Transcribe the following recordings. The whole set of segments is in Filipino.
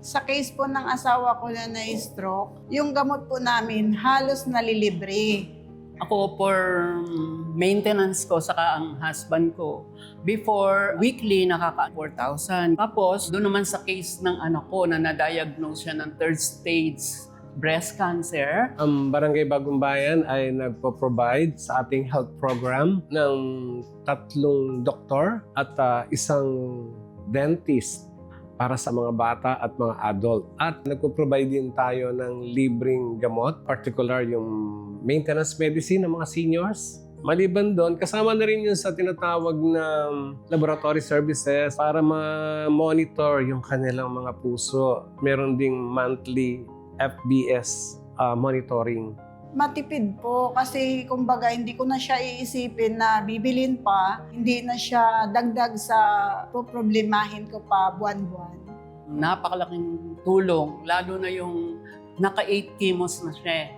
Sa case po ng asawa ko na na-stroke, yung gamot po namin halos nalilibre. Ako for maintenance ko saka ang husband ko. Before, weekly nakaka 4,000. Tapos, doon naman sa case ng anak ko na na-diagnose siya ng third stage breast cancer. Ang Barangay Bagong Bayan ay nagpo-provide sa ating health program ng tatlong doktor at ah, isang dentist para sa mga bata at mga adult. At nagpo-provide din tayo ng libreng gamot, particular yung maintenance medicine ng mga seniors. Maliban doon, kasama na rin yun sa tinatawag na laboratory services para ma-monitor yung kanilang mga puso. Meron ding monthly FBS uh, monitoring. Matipid po kasi kumbaga hindi ko na siya iisipin na bibilin pa, hindi na siya dagdag sa problemahin ko pa buwan-buwan. Napakalaking tulong, lalo na yung naka-8 chemos na siya. eh.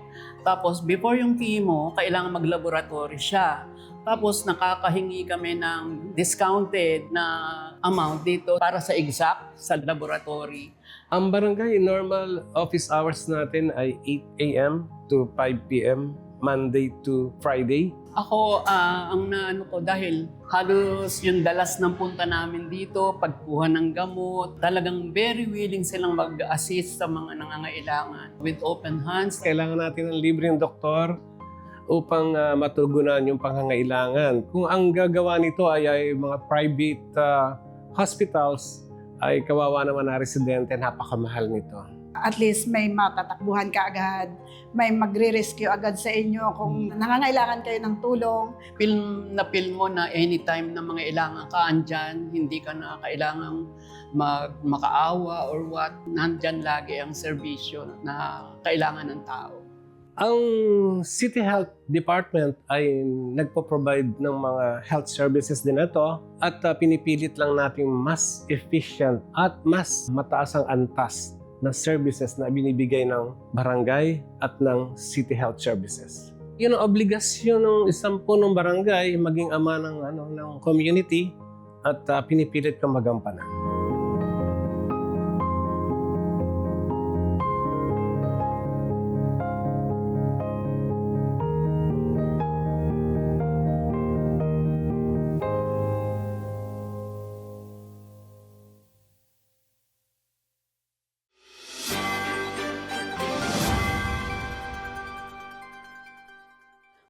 Tapos, before yung chemo, kailangan mag-laboratory siya. Tapos, nakakahingi kami ng discounted na amount dito para sa exact sa laboratory. Ang barangay normal office hours natin ay 8 a.m. to 5 p.m. Monday to Friday. Ako, ah, ang naano ko, dahil halos yung dalas ng punta namin dito, pagkuha ng gamot, talagang very willing silang mag-assist sa mga nangangailangan with open hands. Kailangan natin ng libreng doktor upang ah, matugunan yung pangangailangan. Kung ang gagawa nito ay, ay mga private ah, hospitals, ay kawawa naman na residente, napakamahal nito. At least may matatakbuhan ka agad, may magre-rescue agad sa inyo kung nangangailangan kayo ng tulong. Feel na feel mo na anytime na mga ilangan ka andyan, hindi ka na kailangang mag, makaawa or what, nandyan lagi ang serbisyo na kailangan ng tao. Ang City Health Department ay nagpo-provide ng mga health services din ito at uh, pinipilit lang natin mas efficient at mas mataas ang antas na services na binibigay ng barangay at ng City Health Services. Yun ang obligasyon ng isang punong barangay maging ama ng ano ng community at uh, pinipilit kang magampanan.